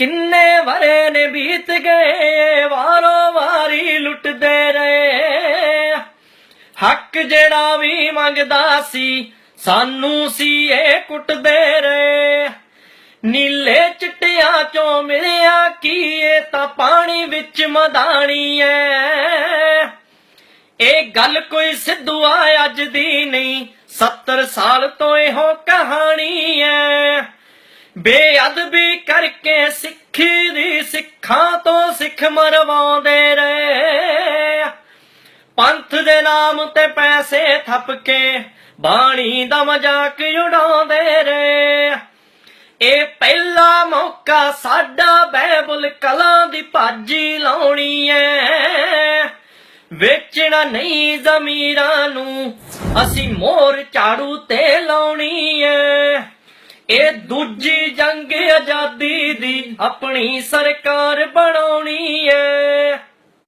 ਕਿੰਨੇ ਵਰੇ ਨੇ ਬੀਤ ਗਏ, ਵਾਰੋ ਵਾਰੀ ਲੁੱਟਦੇ ਰਹੇ। ਹੱਕ ਜਿਹੜਾ ਵੀ ਮੰਗਦਾ ਸੀ, ਸਾਨੂੰ ਸੀ, ਇਹ ਕੁੱਟਦੇ ਰਹੇ। ਨੀਲੇ ਚਿੱਟਿਆਂ ਚੋਂ ਮਿਲਿਆ ਕੀ, ਇਹ ਤਾਂ ਪਾਣੀ ਵਿੱਚ ਮਦਾਣੀ ਐ। ਇਹ ਗੱਲ ਕੋਈ ਸਿੱਧੂ ਆ, ਅੱਜ ਦੀ ਨਹੀਂ 70 ਸਾਲ ਤੋਂ ਇਹੋ ਕਹਾਣੀ ਐ। ਬੇਅਦਬੀ ਕਰਕੇ ਸਿੱਖੀ ਦੀ ਸਿੱਖਾਂ ਤੋਂ ਸਿੱਖ ਮਰਵਾਉਂਦੇ ਰਹੇ। ਪੰਥ ਦੇ ਨਾਮ ਤੇ ਪੈਸੇ ਥੱਪ ਕੇ ਬਾਣੀ ਦਾ ਮਜ਼ਾਕ ਉਡਾਉਂਦੇ ਰਹੇ। ਇਹ ਪਹਿਲਾ ਮੌਕਾ ਸਾਡਾ ਬੈਬਲ ਕਲਾਂ ਦੀ ਭਾਜੀ ਲਾਉਣੀ ਐ। ਵੇਚਣਾ ਨਹੀਂ ਜ਼ਮੀਰਾਂ ਨੂੰ, ਅਸੀਂ ਮੋਰ ਝਾੜੂ ਤੇ ਲਾਉਣੀ ਇਹ ਦੂਜੀ ਜੰਗ ਆਜ਼ਾਦੀ ਦੀ ਆਪਣੀ ਸਰਕਾਰ ਬਣਾਉਣੀ